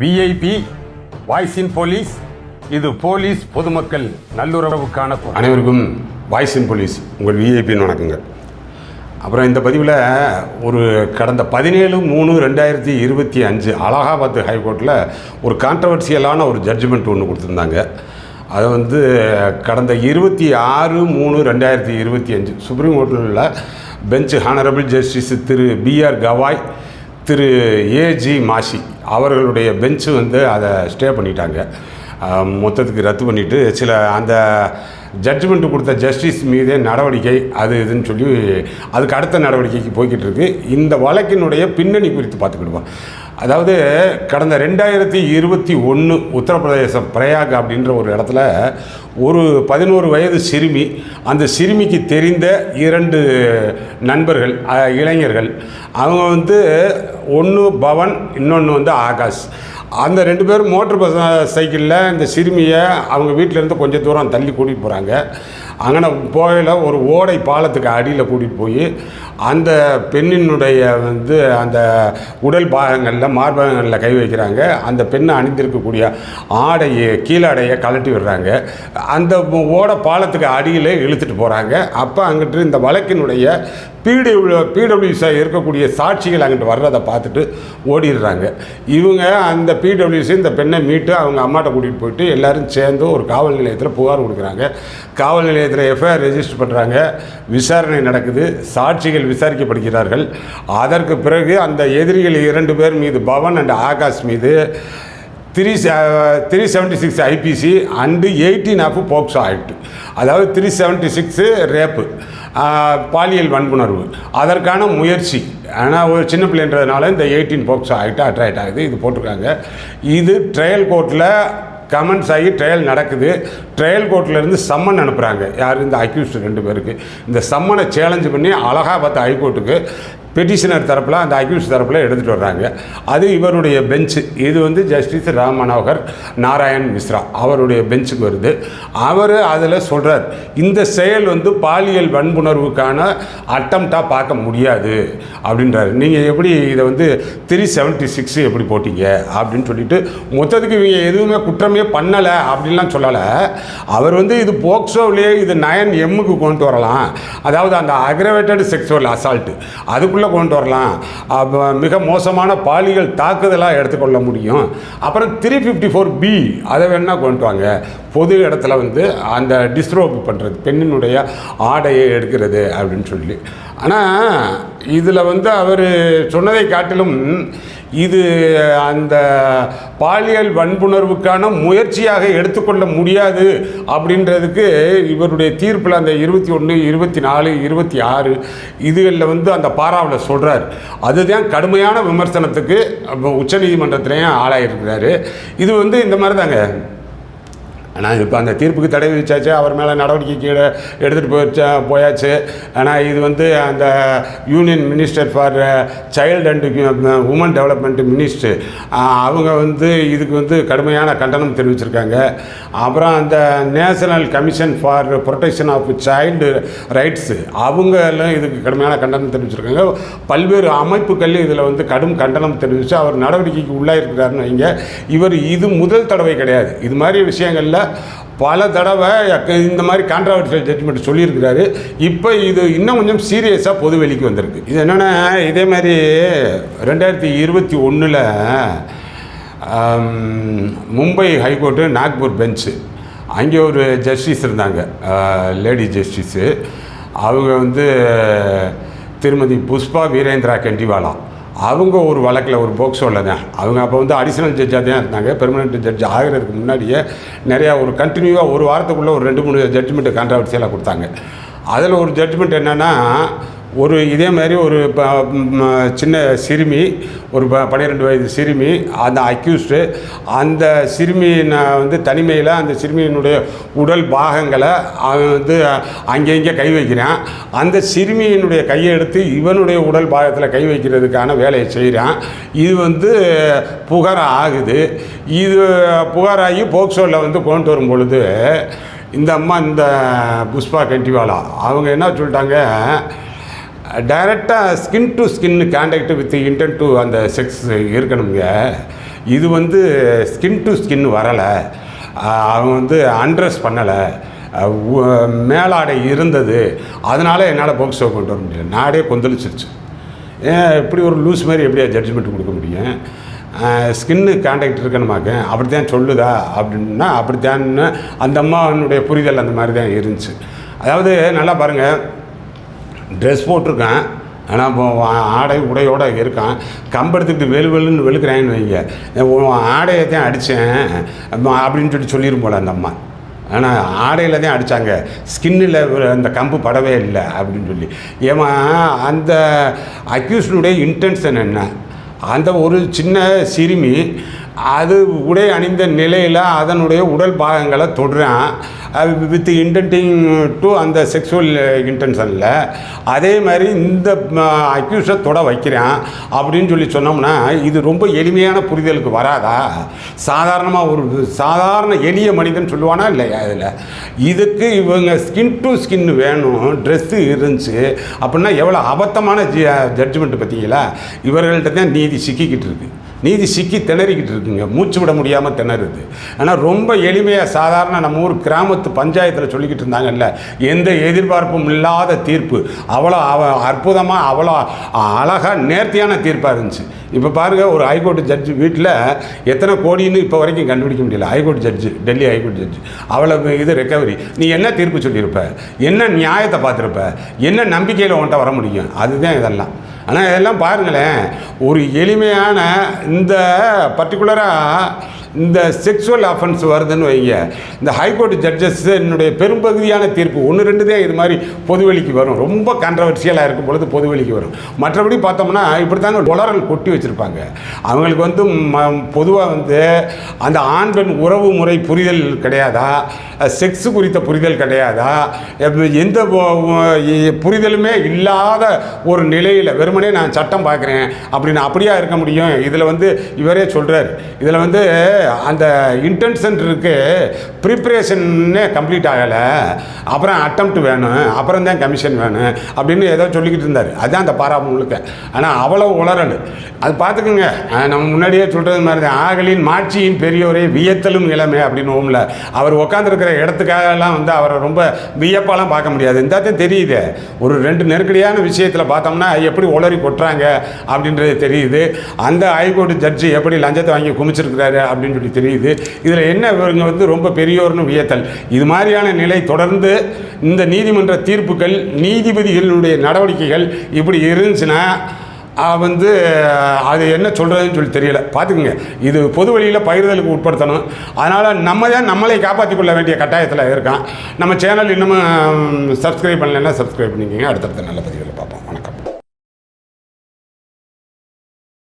VIP voice இன் police இது police பொதுமக்கள் நல்லுறவுக்கான அனைவருக்கும் வாய்ஸ் இன் போலீஸ் உங்கள் விஐபின்னு வணக்கங்க அப்புறம் இந்த பதிவில் ஒரு கடந்த பதினேழு மூணு ரெண்டாயிரத்தி இருபத்தி அஞ்சு அலகாபாத் ஹைகோர்ட்டில் ஒரு கான்ட்ரவர்சியலான ஒரு ஜட்ஜ்மெண்ட் ஒன்று கொடுத்துருந்தாங்க. அதை வந்து கடந்த இருபத்தி ஆறு மூணு ரெண்டாயிரத்தி இருபத்தி அஞ்சு சுப்ரீம் கோர்ட்டில் உள்ள bench honourable justice Thiru B R Gavai Thiru A G Masih அவர்களுடைய பெஞ்சு வந்து அதை ஸ்டே பண்ணிட்டாங்க. மொத்தத்துக்கு ரத்து பண்ணிவிட்டு சில அந்த ஜட்ஜ்மெண்ட் கொடுத்த ஜஸ்டிஸ் மீதே நடவடிக்கை அது இதுன்னு சொல்லி அதுக்கு அடுத்த நடவடிக்கைக்கு போய்கிட்டு இருக்கு இந்த வழக்கினுடைய பின்னணி குறித்து பார்த்துக்கிடுவோம். அதாவது கடந்த ரெண்டாயிரத்தி இருபத்தி ஒன்று உத்தரப்பிரதேசம் பிரயாக் அப்படின்ற ஒரு இடத்துல ஒரு பதினோரு வயது சிறுமி அந்த சிறுமிக்கு தெரிந்த இரண்டு நண்பர்கள் இளைஞர்கள். அவங்க வந்து ஒன்று பவன் இன்னொன்று வந்து ஆகாஷ். அந்த ரெண்டு பேரும் மோட்ரு பஸ் சைக்கிளில் இந்த சிறுமியை அவங்க வீட்டிலேருந்து கொஞ்சம் தூரம் தள்ளி கூட்டிகிட்டு போகிறாங்க அங்கே போகையில் ஒரு ஓடை பாலத்துக்கு அடியில் கூட்டிகிட்டு போய் அந்த பெண்ணினுடைய வந்து அந்த உடல் பாகங்களில் மார்பகங்களில் கை வைக்கிறாங்க. அந்த பெண்ணை அணிந்திருக்கக்கூடிய ஆடையை கீழாடையை கழட்டி விடுறாங்க. அந்த ஓடை பாலத்துக்கு அடியில் இழுத்துட்டு போகிறாங்க அப்போ அங்கிட்டு இந்த வழக்கினுடைய பிடபிள்யூ பிடபிள்யூஸாக இருக்கக்கூடிய சாட்சிகள் அங்கிட்டு வர்றதை பார்த்துட்டு ஓடிடுறாங்க. இவங்க அந்த பிடபிள்யூசி இந்த பெண்ணை மீட்டு அவங்க அம்மாட்ட கூட்டிகிட்டு போயிட்டு எல்லாரும் சேர்ந்து ஒரு காவல் நிலையத்தில் புகார் கொடுக்குறாங்க. காவல் நிலையத்தில் எஃப்ஐஆர் ரெஜிஸ்டர் பண்ணுறாங்க விசாரணை நடக்குது. சாட்சிகள் விசாரிக்கப்படுகிறார்கள். அதற்கு பிறகு அந்த எதிரிகள் இரண்டு பேர் மீது பவன் அண்ட் ஆகாஷ் மீது three three seventy six IPC and eighteen of POCSO act அதாவது த்ரீ செவன்ட்டி சிக்ஸு ரேப்பு பாலியல் வன்புணர்வு. அதற்கான முயற்சி. ஆனால் ஒரு சின்ன பிள்ளைன்றதுனால இந்த எயிட்டீன் போக்சோ ஆகிட்டு அட்ராக்ட் ஆகுது. இது போட்டிருக்காங்க. இது ட்ரையல் கோர்ட்டில் கமெண்ட்ஸ் ஆகி ட்ரையல் நடக்குது. ட்ரையல் கோர்ட்லேருந்து சம்மன் அனுப்புகிறாங்க யார்? இந்த அக்யூஸ்ட் ரெண்டு பேருக்கு. இந்த சம்மனை சேலஞ்சு பண்ணி அலகாபாத் ஹைகோர்ட்டுக்கு பெட்டிஷனர் தரப்பில் அந்த அக்யூஸ் தரப்பில் எடுத்துகிட்டு வர்றாங்க. அது இவருடைய பெஞ்சு இது வந்து ஜஸ்டிஸ் ராம் மனோகர் நாராயண் மிஸ்ரா அவருடைய பெஞ்சுக்கு வருது. அவர் அதில் சொல்கிறார் இந்த செயல் வந்து பாலியல் வன்புணர்வுக்கான அட்டம்ப்டாக பார்க்க முடியாது அப்படின்றாரு. நீங்கள் எப்படி இதை வந்து த்ரீ செவன்ட்டி சிக்ஸ் எப்படி போட்டீங்க அப்படின்னு சொல்லிட்டு மொத்தத்துக்கு இவங்க எதுவுமே குற்றமே பண்ணலை அப்படின்லாம் சொல்லலை. அவர் வந்து இது போக்சோவிலேயே இது நயன் எம்முக்கு கொண்டு வரலாம். அதாவது அந்த அக்ரவேட்டட் செக்ஸுவல் அசால்ட்டு அதுக்குள்ளே கொண்டு வரலாம். மிக மோசமான பாலியல் தாக்குதலாக எடுத்துக்கொள்ள முடியும். அப்புறம் த்ரீ ஃபிஃப்டி ஃபோர் பி அதை வேணால் கொண்டு வாங்க. பொது இடத்துல வந்து அந்த டிஸ்ரோப் பண்ணுறது பெண்ணினுடைய ஆடையை எடுக்கிறது அப்படின்னு சொல்லி. ஆனால் இதில் வந்து அவர் சொன்னதை காட்டிலும் இது அந்த பாலியல் வன்புணர்வுக்கான முயற்சியாக எடுத்துக்கொள்ள முடியாது அப்படின்றதுக்கு இவருடைய தீர்ப்பில் அந்த இருபத்தி ஒன்று இருபத்தி நாலு இருபத்தி ஆறு இதுகளில் வந்து அந்த பாராவில் சொல்கிறார். அதுதான் கடுமையான விமர்சனத்துக்கு உச்சநீதிமன்றத்திலையும் ஆளாயிருக்கிறாரு. இது வந்து இந்த மாதிரி தாங்க. ஆனால் இப்போ அந்த தீர்ப்புக்கு தடை விதிச்சாச்சு அவர் மேலே நடவடிக்கை கீழே எடுத்துகிட்டு போயிடுச்சா போயாச்சு. ஆனால் இது வந்து அந்த union minister for child and woman development minister அவங்க வந்து இதுக்கு வந்து கடுமையான கண்டனம் தெரிவிச்சிருக்காங்க. அப்புறம் அந்த national commission for protection of child rights அவங்களும் இதுக்கு கடுமையான கண்டனம் தெரிவிச்சிருக்காங்க. பல்வேறு அமைப்புகள் இதில் வந்து கடும் கண்டனம் தெரிவித்து அவர் நடவடிக்கைக்கு உள்ளாயிருக்கிறாருன்னு வைங்க. இவர் இது முதல் தடவை கிடையாது. இது மாதிரி விஷயங்களில் பல தடவை இந்த மாதிரி கான்ட்ரவர்சியல் ஜட்ஜ்மெண்ட் சொல்லியிருக்கிறாரு. இப்போ இது இன்னும் கொஞ்சம் சீரியஸாக பொது வெளிக்கு வந்திருக்கு. இது என்னென்னா இதே மாதிரி ரெண்டாயிரத்தி இருபத்தி ஒன்றில் மும்பை ஹைகோர்ட்டு நாக்பூர் பெஞ்சு அங்கே ஒரு ஜஸ்டிஸ் இருந்தாங்க. லேடி ஜஸ்டிஸு அவங்க வந்து திருமதி புஷ்பா வீரேந்திரா கெண்டிவாலா. அவங்க ஒரு வழக்கில் ஒரு போக்சோவில் தான் அவங்க அப்போ வந்து அடிஷனல் ஜட்ஜாக தான் இருந்தாங்க. பெர்மனெண்ட் ஜட்ஜ் ஆகிறதுக்கு முன்னாடியே நிறையா ஒரு கண்டினியூவாக ஒரு வாரத்துக்குள்ளே ஒரு ரெண்டு மூணு ஜட்ஜ்மெண்ட்டு கான்ட்ரவர்சியலாக கொடுத்தாங்க. அதில் ஒரு ஜட்ஜ்மெண்ட் என்னென்னா ஒரு இதே மாதிரி ஒரு சின்ன சிறுமி ஒரு ப பன்னிரெண்டு வயது சிறுமி அந்த அக்யூஸ்டு அந்த சிறுமி வந்து தனிமையில் அந்த சிறுமியினுடைய உடல் பாகங்களை அவன் வந்து அங்கே இங்கே கை வைக்கிறான். அந்த சிறுமியினுடைய கையை எடுத்து இவனுடைய உடல் பாகத்தில் கை வைக்கிறதுக்கான வேலையை செய்கிறான். இது வந்து புகார் ஆகுது. இது புகாராகி போக்சோவில் வந்து கொண்டு வரும் பொழுது இந்த அம்மா இந்த புஷ்பா கண்டிவாலா அவங்க என்ன சொல்லிட்டாங்க டைரெக்டாக skin to skin contact with intent to அந்த செக்ஸ் இருக்கணுங்க இது வந்து ஸ்கின் டு ஸ்கின் வரலை. அவங்க வந்து அண்ட்ரஸ் பண்ணலை. மேலாடை இருந்தது. அதனால் என்னால் போக்சோ கொண்டு வர முடியல. நாடே கொந்தளிச்சிருச்சு. ஏன் இப்படி ஒரு லூஸ் மாதிரி எப்படியா ஜட்ஜ்மெண்ட் கொடுக்க முடியும்? ஸ்கின்னு கான்டாக்ட் இருக்கணுமாக்க? அப்படி தான் சொல்லுதா? அப்படின்னா அப்படி தான் அந்த அம்மாவனுடைய புரிதல் அந்த மாதிரி தான் இருந்துச்சு. அதாவது நல்லா பாருங்கள் ட்ரெஸ் போட்டிருக்கேன். ஆனால் இப்போ ஆடை உடையோடு இருக்கான். கம்பெடுத்துக்கிட்டு வெளு வெளுன்னு வெளுக்கிறான்னு வைங்க. உன் ஆடையை தான் அடித்தேன் அப்படின்னு சொல்லி சொல்லிடும் போல அந்த அம்மா. ஆனால் ஆடையில் தான் அடித்தாங்க ஸ்கின்னில் அந்த கம்பு படவே இல்லை அப்படின்னு சொல்லி. ஏமா அந்த அக்யூஸ்னுடைய இன்டென்ஷன் என்ன அந்த ஒரு சின்ன சிறுமி அது உடை அணிந்த நிலையில் அதனுடைய உடல் பாகங்களை தொடுறான். வித் இன்டென்டிங் டு அந்த செக்ஸுவல் இன்டென்ஷனில் அதே மாதிரி இந்த அக்யூஸை தொட வைக்கிறான். அப்படின்னு சொல்லி சொன்னோம்னா இது ரொம்ப எளிமையான புரிதலுக்கு வராதா? சாதாரணமாக ஒரு சாதாரண எளிய மனிதன் சொல்லுவானா இல்லையா இதில்? இதுக்கு இவங்க ஸ்கின் டு ஸ்கின் வேணும் ட்ரெஸ்ஸு இருந்துச்சு. அப்படின்னா எவ்வளோ அபத்தமான ஜி ஜட்ஜ்மெண்ட் பார்த்தீங்களா? இவர்கள்ட்ட தான் நீதி சிக்கிக்கிட்டு இருக்குது நீதி சிக்கி திணறிக்கிட்டு இருக்குங்க. மூச்சு விட முடியாமல் திணறுது. ஆனால் ரொம்ப எளிமையாக சாதாரண நம்ம ஊர் கிராமத்து பஞ்சாயத்தில் சொல்லிக்கிட்டு இருந்தாங்கல்ல எந்த எதிர்பார்ப்பும் இல்லாத தீர்ப்பு. அவ்வளோ அவ அற்புதமாக அவ்வளோ அழகாக நேர்த்தியான தீர்ப்பாக இருந்துச்சு. இப்போ பாருங்கள் ஒரு ஹைகோர்ட் ஜட்ஜு வீட்டில் எத்தனை கோடின்னு இப்போ வரைக்கும் கண்டுபிடிக்க முடியல. High court judge Delhi high court judge. அவ்வளோ இது ரெக்கவரி நீ என்ன தீர்ப்பு சொல்லியிருப்ப? என்ன நியாயத்தை பார்த்துருப்ப? என்ன நம்பிக்கையில் உன்கிட்ட வர முடியும்? அதுதான் இதெல்லாம். ஆனால் இதெல்லாம் பாருங்களேன் ஒரு எளிமையான இந்த பர்டிகுலராக இந்த செக்ஸுவல் அஃபென்ஸ் வருதுன்னு வைங்க. இந்த ஹைகோர்ட் ஜட்ஜஸ் என்னுடைய பெரும்பகுதியான தீர்ப்பு. ஒன்று ரெண்டு தான் இது மாதிரி பொதுவெளிக்கு வரும். ரொம்ப கான்ட்ரவர்சியலாக இருக்கும் பொழுது பொதுவெளிக்கு வரும். மற்றபடி பார்த்தோம்னா இப்படி தாங்க உளறல் கொட்டி வச்சுருப்பாங்க. அவங்களுக்கு வந்து பொதுவாக வந்து அந்த ஆண் பெண் உறவு முறை புரிதல் கிடையாதா? செக்ஸ் குறித்த புரிதல் கிடையாதா? எந்த புரிதலுமே இல்லாத ஒரு நிலையில் வெறுமனே நான் சட்டம் பார்க்குறேன் அப்படின்னு அப்படியா இருக்க முடியும்? இதில் வந்து இவரே சொல்கிறார் இதில் வந்து அந்த இன்டென்ஷன் இருக்குது ப்ரிப்ரேஷன்னே கம்ப்ளீட் ஆகலை. அப்புறம் அட்டம்ப்ட் வேணும் அப்புறம் தான் கமிஷன் வேணும் அப்படின்னு ஏதோ சொல்லிக்கிட்டு இருந்தார். அதுதான் அந்த பாரா முழுக்க. ஆனால் அவ்வளோ உளறல். அது பார்த்துக்குங்க. நம்ம முன்னாடியே சொல்கிறது மாதிரி தான் ஆகலின் மாட்சியின் பெரியோரே வியத்தலும் இளமை அப்படின்னு ஓம்ல. அவர் உட்காந்துருக்கிற இடத்துக்காகலாம் வந்து அவரை ரொம்ப வியப்பாலாம் பார்க்க முடியாது. இந்த தான் தெரியுது. ஒரு ரெண்டு நெருக்கடியான விஷயத்தில் பார்த்தோம்னா எப்படி உளறி கொட்டுறாங்க அப்படின்றது தெரியுது. அந்த ஹைகோர்ட் ஜட்ஜி எப்படி லஞ்சத்தை வாங்கி குமிச்சிருக்கிறாரு அப்படின்னு சொல்லி தெரியுது. இதில் என்ன இவங்க வந்து ரொம்ப பெரியோர்னு வியத்தல். இது மாதிரியான நிலை தொடர்ந்து இந்த நீதிமன்ற தீர்ப்புகள் நீதிபதிகளுடைய நடவடிக்கைகள் இப்படி இருந்துச்சுன்னா வந்து அது என்ன சொல்கிறதுன்னு சொல்லி தெரியல. பார்த்துக்குங்க. இது பொது வழியில் பகிர்தலுக்கு உட்படுத்தணும். அதனால் நம்ம தான் நம்மளை காப்பாற்றி கொள்ள வேண்டிய கட்டாயத்தில் இருக்கான். நம்ம சேனல் இன்னமும் சப்ஸ்கிரைப் பண்ணலைன்னா சப்ஸ்கிரைப் பண்ணிக்கோங்க. அடுத்தடுத்த நல்ல பதிவுகளை பார்ப்போம்.